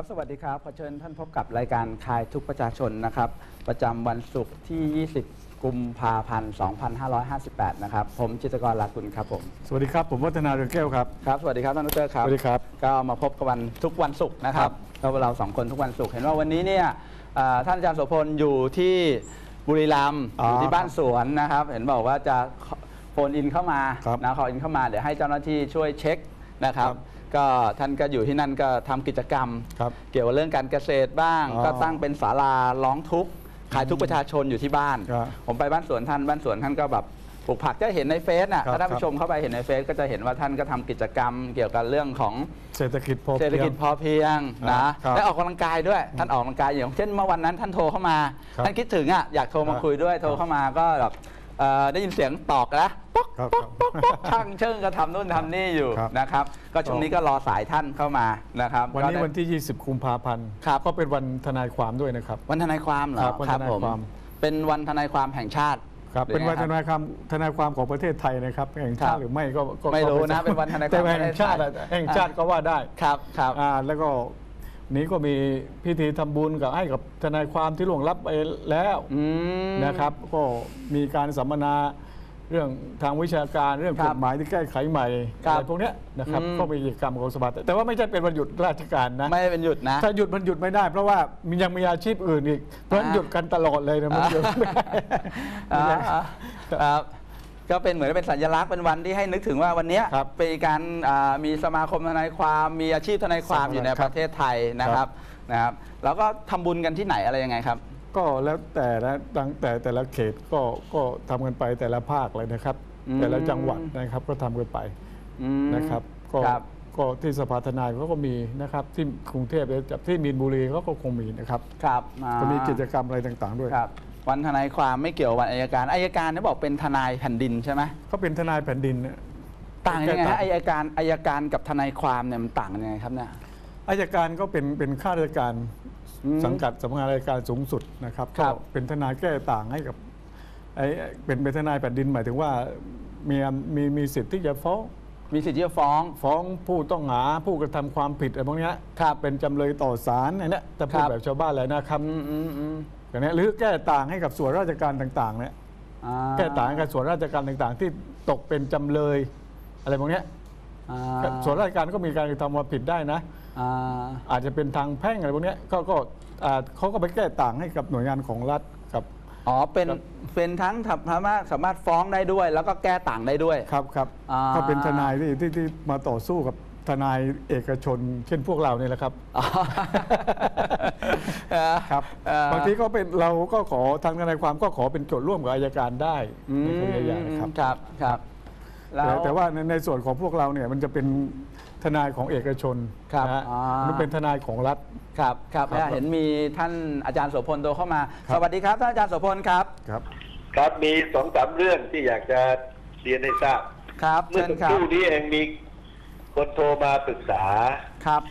ครับ สวัสดีครับ ขอเชิญท่านพบกับรายการคลายทุกข์ประชาชนนะครับ ประจำวันศุกร์ที่ 20 กุมภาพันธ์ 2558 นะครับ ผมจิตรกรลากุลครับผม สวัสดีครับ ผมวัฒนาเรืองแก้วครับ ครับ สวัสดีครับท่านดรครับ สวัสดีครับ ก็มาพบกันวันทุกวันศุกร์นะครับก็เราสองคนทุกวันศุกร์ เห็นว่าวันนี้เนี่ยอ่าท่านอาจารย์โสพลอยู่ที่บุรีรัมย์อยู่ที่บ้านสวนนะครับ เห็นบอกว่าจะโฟนอินเข้ามาครับนะขออินเข้ามา เดี๋ยวให้เจ้าหน้าที่ช่วยเช็คนะครับครับ ก็ท่านก็อยู่ที่นั่นก็ทำกิจกรรม ครับเกี่ยวกับเรื่องการเกษตรบ้าง อ๋อก็ตั้งเป็นศาลาร้องทุกข์ขายทุกข์ประชาชนอยู่ที่บ้าน ครับผมไปบ้านสวนท่านบ้านสวนท่านก็แบบปลูกผักก็เห็นในเฟซน่ะครับ ถ้าท่านครับผู้ชมเข้าไปเห็นในเฟซก็จะเห็นว่าท่านก็ทำกิจกรรม เกี่ยวกับเรื่องของ เศรษฐกิจพอเศรษฐเพียกิงจพอเพียงครันะบครับและออกกำลังกายด้วยท่านออกกำลังกายอย่างเช่นเมื่อวันนั้นท่านโทรเข้ามา ครับท่านคิดถึงอะอยากโทรมาครับคุยด้วยโทรเข้ามาก็แบบ เอ่อได้ยินเสียงตอกนะป๊อกครับ ป๊อกป๊อกป๊อกช่างเชิงก็ทำนู่นทำนี่อยู่ครับ นะครับ ก็ช่วงนี้ก็รอสายท่านเข้ามานะครับวันนี้ก็ได้ วันที่ 20 กุมภาพันธ์ครับ ก็เป็นวันทนายความด้วยนะครับ วันทนายความเหรอครับวันทนายผมความ เป็นวันทนายความแห่งชาติครับ หรือเป็นวันไงทนายความทนายความของประเทศไทยนะครับแห่งชาครัติบหรือไม่ก็ก็ไม่รู้นะก็เป็นวันทนายความแต่แห่งชาติอะประเทศไทยแห่งชาติก็ว่าได้ครับครับ อ่าแล้วก็ นี้ก็มีพิธีทำบุญกับให้กับทนายความที่ล่วงลับไปแล้วอืมนะครับ ก็มีการสัมมนาเรื่องทางวิชาการเรื่องครักบฎหมายที่แก้ไขใหม่ครับอะไรพวกเนี้ยนะครับอืมก็มีกิจกรรมของสภาแต่ว่าไม่ใช่เป็นวันหยุดราชการนะไม่เป็นหยุดนะถ้าหยุดมันหยุดไม่ได้ เพราะว่ามันยังมีอาชีพอื่นอีกเพราะฉะนั้นอ่าหยุดกันตลอดเลยนะมันหยุดไม่ได้อ่าครับ ก็เป็นเหมือนเป็นสัญลักษณ์เป็นวันที่ให้นึกถึงว่าวันเนี้ยครับเป็นการอ่ามีสมาคมทนายความมีอาชีพทนายความอยู่ในคปรับระเทศไทยนะครับนะครับ แล้วก็ทำบุญกันที่ไหนอะไรยังไงครับ ก็แล้วแต่ละตั้งแต่แต่ละเขตก็ก็ทำกันไปแต่ละภาคเลยนะครับ อืม แต่ละจังหวัดนะครับก็ทำกันไปอืมนะครับก็ครับก็ที่สภาทนายเขาก็มีนะครับ ที่กรุงเทพและที่มีนบุรีเขาก็คงมีนะครับ ครับอ่าก็มีกิจกรรมอะไรต่างๆด้วย ครับ วันทนายความไม่เกี่ยวกับวันอายการอายการเนี่ยบอกเป็นทนายแผ่นดินใช่ไหมเขาเป็นทนายแผ่นดินนะต่างยังไงแก้ต่างฮะอายการอายการกับทนายความเนี่ยมันต่างกันยังไงครับเนี่ยอายการก็เป็นเป็นข้าราชการอืมสังกัดสำนักงานอายการสูงสุดนะครับครัก็บเป็นทนายแก้ต่างให้กับไอ้เป็นเป็นทนายแผ่นดินหมายถึงว่ามีมีมีสิทธิ์ที่จะฟ้องมีสิทธิ์ที่จะฟ้อง ฟ้องผู้ต้องหาผู้กระทำความผิดอะไรพวกเนี้ยครับเป็นจำเลยต่อศาลอันเนี้ยแต่พูดครับแบบชาวบ้านเลยนะครับ อืมอืมอืมอย่างเนี้ยหรือแก้ต่างให้กับส่วนราชการต่างๆเนี่ยอ่าแก้ต่างให้กับส่วนราชการต่างๆ ที่ตกเป็นจำเลย อะไรพวกเนี้ยอ่าส่วนราชการก็มีการกระทำความผิดได้นะ อ่าอาจจะเป็นทางแพ่งอะไรพวกเนี้ยก็ก็อ่าเขาก็ไปแก้ต่างให้กับหน่วยงานของรัฐกับ อ๋อเป็นครับ เป็นทั้งสามารถสามารถฟ้องได้ด้วย แล้วก็แก้ต่างได้ด้วย ครับครับอ่าก็เป็นทนายที่ที่ที่มาต่อสู้กับ ทนายเอกชน เช่นพวกเราเนี่ยแหละครับอ๋อครับเอ่อบางทีก็เป็นเราก็ขอทางทนายความก็ขอเป็นโจทย์ร่วมกับอายการได้อืมในคดีใหญ่นะครับครับครับแต่แต่ว่าในในส่วนของพวกเราเนี่ยมันจะเป็นทนายของเอกชนครับนะฮะอ่ามันเป็นทนายของรัฐครับครับครับเห็นมีท่านอาจารย์โสพลโทรเข้ามาครับสวัสดีครับท่านอาจารย์โสพลครับครับ ครับมีสองสามเรื่องที่อยากจะเรียนให้ทราบครับเมื่อเชิญสักคครับรู่นี้เองมี คนโทรมาปรึกษาครับ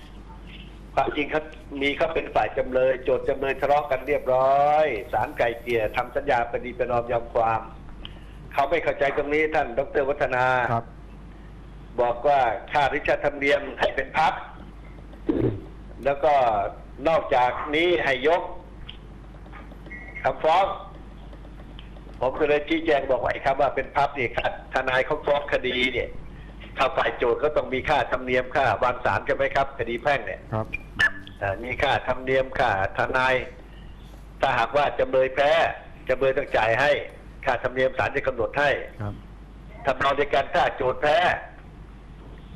ความจริงเขามีเขาเป็นฝ่ายจำเลย โจทย์จำเลยทะเลาะกันเรียบร้อยศาลไกลเกลี่ยทำสัญญาปฏิประนอมยอมความ เขาไม่เข้าใจตรงนี้ท่านดรวัฒนาครับ บอกว่าค่าริชาธรรมเนียมให้เป็นพัก แล้วก็นอกจากนี้ให้ยกคำฟ้องผมก็เลยชี้แจงบอกว่าไอ้คำว่าเป็นพับนี่ค่ะทนายเขาฟ้องคดีเนี่ย ถ้าฝ่ายโจทย์ก็ต้องมีค่าธรรมเนียมค่าวางสารใช่ไหมครับ คดีแพ่งเนี่ยครับอ่ามีค่าธรรมเนียมค่าทนาย ถ้าหากว่าจำเลยแพ้จำเลยต้องจ่ายให้ ค่าธรรมเนียมศาลจะกำหนดให้ครับทำนองเดียวกันถ้าโจทย์แพ้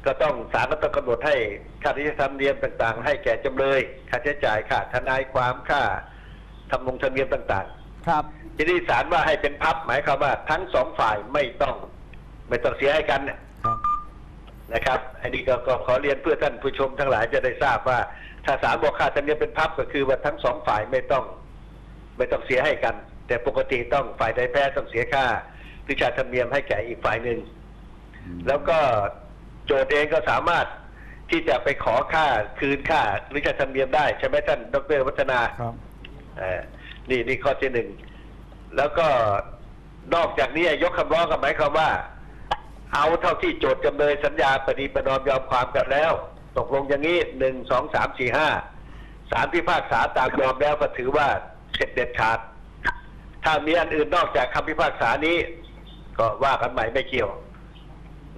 ก็ต้องศาลก็ต้องกำหนดให้ค่าที่จะทำเนียมต่างๆ ให้แก่จำเลย ค่าใช้จ่ายค่าทนายความค่าทำลงธรรมเนียมต่างครับ ๆทีนี้ศาลว่าให้เป็นพับหมายความว่าทั้งสองฝ่ายไม่ต้อง ไม่ต้องเสียให้กันเนี่ยครับ นะครับ อันนี้ก็ก็ขอเรียนเพื่อท่านผู้ชมทั้งหลายจะได้ทราบว่า ถ้าศาลบอกค่าธรรมเนียมเป็นพับก็คือว่าทั้งสองฝ่ายไม่ต้อง ไม่ต้องเสียให้กัน แต่ปกติต้องฝ่ายใดแพ้ต้องเสียค่าวิชาธรรมเนียมให้แก่อีกฝ่ายหนึ่งแล้วก็โจทย์เองก็สามารถที่จะไปขอค่าคืนค่าวิชาธรรมเนียมได้ใช่ไหมท่านดรวัฒนาครับเอ่อนี่นี่ข้อที่หนึ่งแล้วก็นอกจากนี้ยกคำร้องก็หมายความว่า เอาเท่าที่โจทย์จำเลยสัญญาปฏิประนอมยอมความกันแล้ว ตกลงอย่างนี้หนึ่งสองสามสี่ห้าศาลพิพากษาตามยอมแล้วก็ถือว่าเสร็จเด็ดขาด ถ้ามีอันอื่นนอกจากคำพิพากษานี้ ก็ว่ากันใหม่ไม่เกี่ยว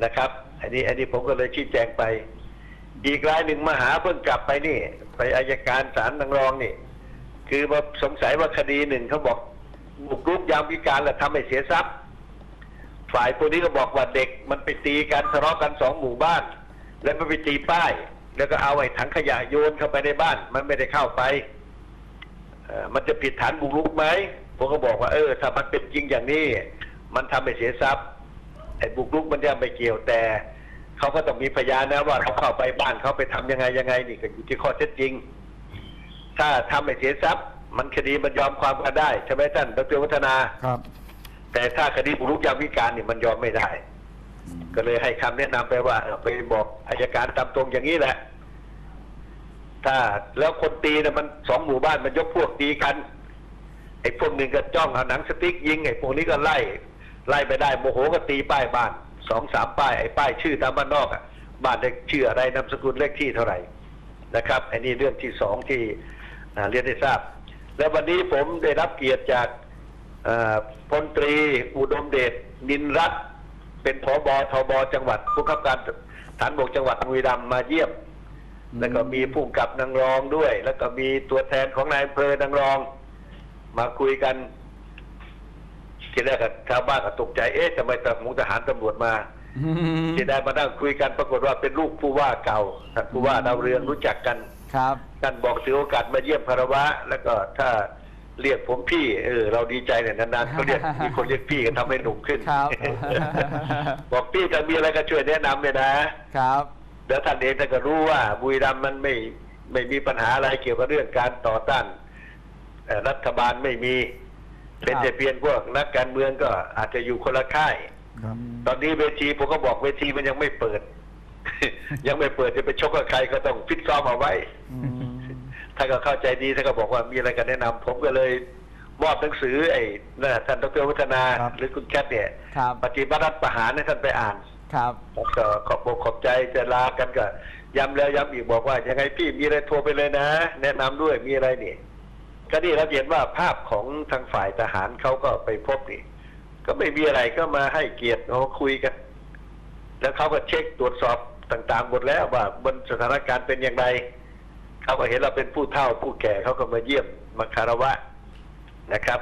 นะครับ อันนี้อันนี้ผมก็เลยชี้แจงไป อีกรายหนึ่งมาหาเพิ่งกลับไปนี่ ไปอายการศาลนางรองนี่ คือมาสงสัยว่าคดีหนึ่งเขาบอกบุกรุกยามพิการและทำให้เสียทรัพย์ ฝ่ายตัวนี้ก็บอกว่าเด็กมันไปตีกันทะเลาะกันสองหมู่บ้าน แล้วมันไปตีป้าย แล้วก็เอาไอ้ถังขยะโยนเข้าไปในบ้าน มันไม่ได้เข้าไปมันจะผิดฐานบุกรุกไหมผมก็บอกว่าเออ ถ้ามันเป็นจริงอย่างนี้ มันทำให้เสียทรัพย์ไอ้บุกรุกมันยังไม่เกี่ยวแต่เขาก็ต้องมีพยานนะว่าเขาเข้าไปบ้านเขาไปทำยังไงยังไงนี่ก็อยู่ที่ข้อเท็จจริง ถ้าทำให้เสียทรัพย์ มันคดีมันยอมความกันได้ใช่ไหมท่านดรวัฒนาครับ แต่ถ้าคดีบุกรุกยามวิการนี่มันยอมไม่ได้ ก็เลยให้คำแนะนำไปว่าไปบอกอายการตามตรงอย่างนี้แหละ ถ้าแล้วคนตีนะมันสองหมู่บ้านมันยกพวกตีกันไอ้พวกหนึ่งก็จ้องเอาหนังสติ๊กยิงไอ้พวกนี้ก็ไล่ ไล่ไปได้โมโหก็ตีป้ายบ้านสองสามป้ายไอ้ป้ายชื่อตามบ้านนอกอะบ้านเลขชื่ออะไรนามสกุลเลขที่เท่าไหร่นะครับอันนี้เรื่องที่สองที่เรียนได้ทราบ แล้ววันนี้ผมได้รับเกียรติจาก พลตรี อุดมเดชนินรัตน์เป็นผบทบจังหวัดผู้ขับการฐานบกจังหวัดบุรีรัมย์มาเยี่ยม แล้วก็มีผู้กำกับนางรองด้วย แล้วก็มีตัวแทนของนายอำเภอนางรอง มาคุยกันทีแรกก็ชาวบ้านก็ตกใจเอ๊ะทำไมตำรวจทหารตำรวจมาที่ได้มานั่งคุยกันปรากฏว่าเป็นลูกผู้ว่าเก่าท่านผู้ว่าดาวเรืองรู้จักกันครับท่านบอกถือโอกาสมาเยี่ยมคารวะ แล้วก็ถ้า เรียกผมพี่เออเราดีใจเนี่ยนานๆเขาเรียกมีคนเรียกพี่ก็ทำให้หนุ่มขึ้นครับ บอกพี่ถ้ามีอะไรก็ช่วยแนะนำเลยนะครับ แล้วท่านเองท่านก็รู้ว่า บุรีรัมย์มันไม่ไม่มีปัญหาอะไรเกี่ยวกับเรื่องการต่อต้านเอ่อรัฐบาลไม่มี เป็นแต่เพียงพวกนักการเมืองก็อาจจะอยู่คนละค่าย ครับตอนนี้เวทีผมก็บอกเวทีมันยังไม่เปิด ยังไม่เปิดจะไปชกกับใครก็ต้องฟิตซ้อมเอาไว้ ท่านก็เข้าใจดีท่านก็บอกว่ามีอะไรกันแนะนำผมก็เลยมอบหนังสือไอ้นั่นน่ะท่านดรวัฒนาครับหรือคุณแคทเนี่ยครับปฏิบัติรัฐประหารให้ท่านไปอ่านครับผมก็ขอบอกขอบใจจะลากันก็ย้ำแล้วย้ำอีกบอกว่ายังไงพี่มีอะไรโทรไปเลยนะ แนะนำด้วยมีอะไรนี่ก็นี่เราเห็นว่าภาพของทางฝ่ายทหารเขาก็ไปพบนี่ ก็ไม่มีอะไรก็มาให้เกียรติเราคุยกัน แล้วเขาก็เช็คตรวจสอบต่างๆหมดแล้วว่าบนสถานการณ์เป็นอย่างไร เขาก็เห็นเราเป็นผู้เฒ่าผู้แก่เขาก็มาเยี่ยมมาคารวะนะครับ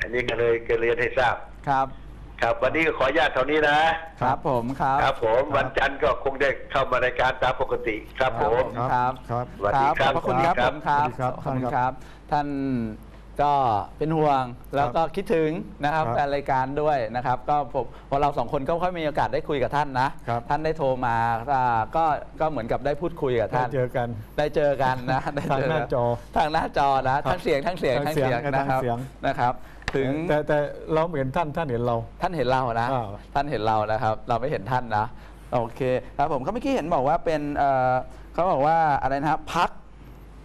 อันนี้ก็เลยก็เรียนให้ทราบครับ ครับวันนี้ก็ขออนุญาตเท่านี้นะครับผมครับ ครับผมวันจันทร์ก็คงได้เข้ามารายการตามปกติครับผม ครับครับสวัสดีครับขอบพระคุณครับสวัผสดีมคครัรับบสวัสดีครับขอบคุณท่านคครัรับบท่าน ก็เป็นห่วงแล้วก็คิดถึงนะครับครับแฟนรายการด้วยนะครับ ก็ผมพอเราสองคนก็ค่อยมีโอกาสได้คุยกับท่านนะ ครับ ท่านได้โทรมาอ่าก็ก็เหมือนกับได้พูดคุยกับได้ท่าน เจอกัน ได้เจอกันนะ ได้ทางเหน้าจอทางหน้าจอนะทั้งเสียงทั้งเสียงทั้ทั้งงเสีเสียยงงนะครับทั้งเสียง นะครับ ถึงแต่แต่เราเห็นท่านท่านเห็นเรา ท่านเห็นเรานะ อ่า ท่านเห็นเรานะครับ เราไม่เห็นท่านนะ โอเค ครับผมก็เมื่อกี้เห็นบอกว่าเป็นเอ่อเขาบอกว่าอะไรนะครับพัก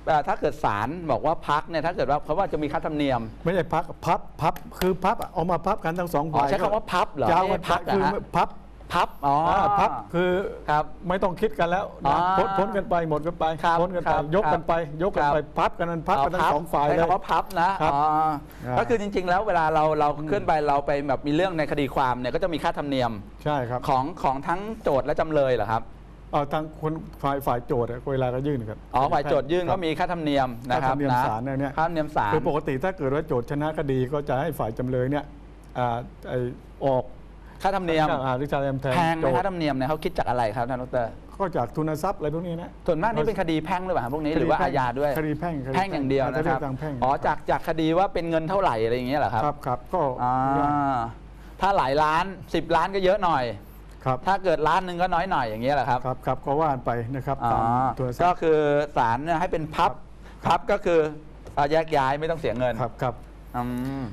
เอ่อถ้าเกิดศาลบอกว่าพักเนี่ยถ้าเกิดว่าเขาว่าจะมีค่าธรรมเนียมไม่ใช่พักพับพับคือพับเอามาพับกันทั้งสองอ๋อฝ่ายใช้คำว่าพับเหรอยาวไม่กัใช่นพักคือนะฮะพับพับอ๋ออาพับคือครับไม่ต้องคิดกันแล้วอ๋นะอพ้นพ้นกันไปหมดกันไปครับพ้นกันคไปรับยกกันไป ยกกันครับไปพับกันนั้นพับกันทั้งสองฝ่ายใช้เลย คำว่าพับนะครับอ๋ออาก็คือจริง ๆ แล้วเวลาเราเราขึ้นไปเราไปแบบมีเรื่องในคดีความเนี่ยก็จะมีค่าธรรมเนียมใช่ครับ ของของทั้งโจทย์และจำเลยเหรอครับ เอาทางคนฝ่ายฝ่ายโจทย์อะเวลาก็ยื่นครับอ๋อฝ่ายโจทย์ยื่นครัก็บมีค่าธรรมเนียมนะครับค่าธรรมเนียมนะศาลเนี่ยค่าธรรมเนียมศาลคือปกติถ้าเกิดว่าโจทย์ชนะคดีก็จะให้ฝ่ายจำเลยเนี่ยอ่าไอ้ออกค่าธรรมเนียมอ่าหรือจะแทนแพงไหมโจทค่าย์ธรรมเนียมเนี่ยเขาคิดจากอะไรครับท่านดรก็จากทุนทรัพย์อะไรพวกนี้นะ ส่วนมากนี่เป็นคดีแพ่งหรือเปล่าครับพวกนี้หรือว่าอาญาด้วยคดีแพ่งคดีแพ่งอย่างเดียวนะถ้คเรีรัยบกทางแพ่ง อ๋อจากจากคดีว่าเป็นเงินเท่าไหร่อะไรอย่างเงี้ยเหรอครับ ครับครับก็ อ่าถ้าหลายล้าน 10 ล้านก็เยอะหน่อย ครับ ถ้าเกิดล้านหนึ่งก็น้อยหน่อยอย่างเงี้ยเหรอครับครับครับก็ว่านไปนะครับอ๋อตามตัวทรัก็พย์คือศาลเนี่ยให้เป็นพับครับพับก็คือเอาแยกย้ายไม่ต้องเสียเงินครับครับอืม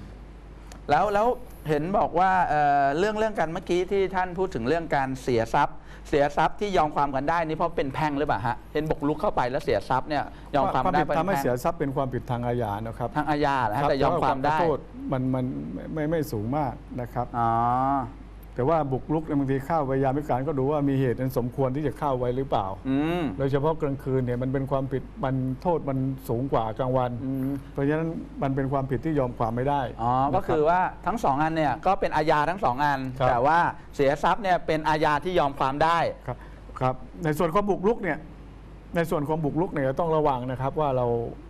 แล้วแล้วเห็นบอกว่าเอ่อเรื่องเรื่องการเมื่อกี้ที่ท่านพูดถึงเรื่องการเสียทรัพย์ เสียทรัพย์ที่ยอมความกันได้นี่เพราะเป็นแพ่งหรือเปล่าฮะเห็นบุกรุกเข้าไปแล้วเสียทรัพย์เนี่ยยอมความความได้ผิดเป็นทำให้แพ่งเสียทรัพย์เป็นความผิดทางอาญานะครับทางอาญานะฮะรับแต่ยอมความได้โทษมันมันไม่ไม่ไม่สูงมากนะครับ อ๋อ แต่ว่าบุกรุกเนี่ยบางทีเข้าไปยามวิการก็ดูว่ามีเหตุอันสมควรที่จะเข้าไว้หรือเปล่า อืม โดยเฉพาะกลางคืนเนี่ยมันเป็นความผิดมันโทษมันสูงกว่ากลางวัน อืม เพราะฉะนั้นมันเป็นความผิดที่ยอมความไม่ได้อ๋อ ก็คือว่าทั้งสองอันเนี่ยก็เป็นอาญาทั้งสองอัน ครับ แต่ว่าเสียทรัพย์เนี่ยเป็นอาญาที่ยอมความได้ ครับครับในส่วนของบุกรุกเนี่ย ในส่วนของบุกรุกเนี่ยต้องระวังนะครับ ว่าเรา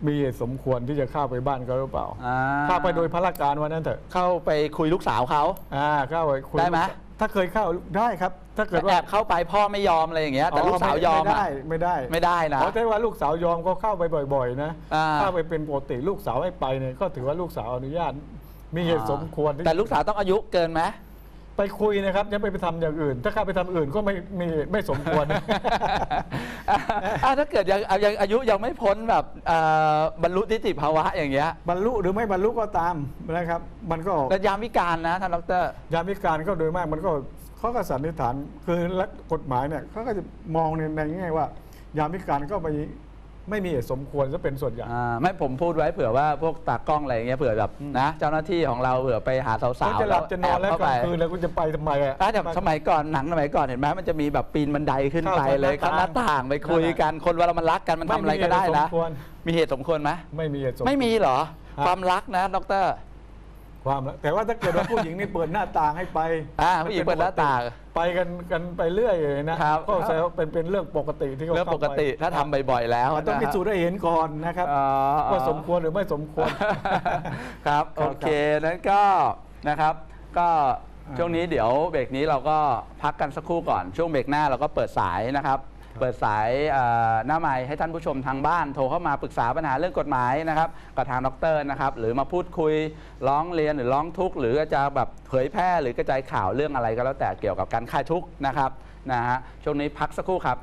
มีเหตุสมควรที่จะเข้าไปบ้านเขาหรือเปล่าอ่าเข้าไปโดยพละการวันนั้นเถอะเข้าไปคุยลูกสาวเขา อ่าเข้าไปคุยได้ไหม ถ้าเคยเข้าได้ครับ ถ้าเกิดแอว่าบเข้าไปพ่อไม่ยอมอะไรอย่างเงี้ยแต่ลูกสาวยอมไม่อะ ได้ไม่ได้ไม่ได้นะเพราะถ้าว่าลูกสาวยอมก็เข้าไปบ่อย ๆ นะอ่า เข้าไปเป็นปกติลูกสาวให้ไปเนี่ยก็ถือว่าลูกสาวอนุญาตมีเหตุสมควรที่แต่ลูกสาวต้องอายุเกินไหม ไปคุยนะครับจะไปไปทำอย่างอื่น ถ้าเข้าไปทำอื่นก็ไม่มีไม่สมควรอะถ้าเกิดยังยังอายุยังไม่พ้นแบบเอ่อบรรลุนิติภาวะอย่างเงี้ยบรรลุหรือไม่บรรลุก็ตามนะครับ มันก็แต่ยามวิการนะท่านดรยามวิการก็โดยมากมันก็เขาก็สันนิษฐานคือและกฎหมายเนี่ยเขาก็จะมองในในแง่ว่า ยามวิการก็ไป ไม่มีเหตุสมควรจะเป็นส่วนใหญ่ อ่าไม่ผมพูดไว้เผื่อว่าพวกตากล้องอะไรอย่างเงี้ยเผื่อแบบนะเจ้าหน้าที่ของเราเผื่อไปหาสาวเขาๆจะหลับจะนอนแล้วแอบกเข้าลางไปคืนแล้วคุณจะไปทำไมอะ อะแต่สมัยก่อนหนังสมัยก่อนเห็นไหมมันจะมีแบบปีนบันไดขึ้นไปเข้าเลยหน้าเข้าหน้าต่างต่างไปคุยกันคนเวลามันรักกันมันทำอะไรก็ได้นะ ไม่มีเหตุสมควร มีเหตุสมควรไหมไม่มีเหตุสมควร ไม่มีเหรอ ครับ ความรักนะดร ความละแต่ว่าถ้าเกิดว่าผู้หญิงนี่เปิดหน้าต่างให้ไปอ่าผู้หญิงเปิดหน้าต่างไปกันกันไปเรื่อยเลยนะครับก็แสดงว่าเป็นเป็นเรื่องปกติที่เขาเรื่องปกติเข้าไปถ้าทำบ่อยๆแล้วมันต้องนะพิสูจน์ได้เห็นก่อนนะครับอ๋อว่าสมควรหรือไม่สมควรครับครัโอบเคนั้นก็นะครับ ก็อ่าช่วงนี้เดี๋ยวเบรกนี้เราก็พักกันสักครู่ก่อน ช่วงเบรกหน้าเราก็เปิดสายนะครับ เปิดสายหน้าไม้ให้ท่านผู้ชมทางบ้าน โทรเข้ามาปรึกษาปัญหาเรื่องกฎหมายนะครับกับทางดรนะครับหรือมาพูดคุยร้องเรียนหรือร้องทุกข์หรือจะแบบเผยแพร่หรือกระจายข่าวเรื่องอะไรก็แล้วแต่เกี่ยวกับการคลายทุกข์นะครับนะฮะช่วงนี้พักสักครู่ครับ